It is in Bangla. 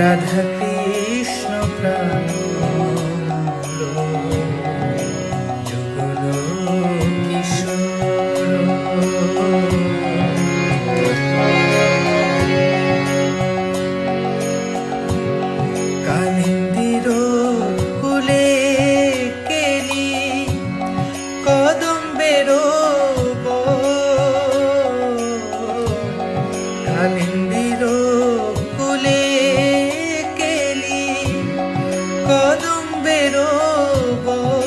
রাধা কৃষ্ণ প্রাণ যুগল কিশোর কালিন্দির কদম্বের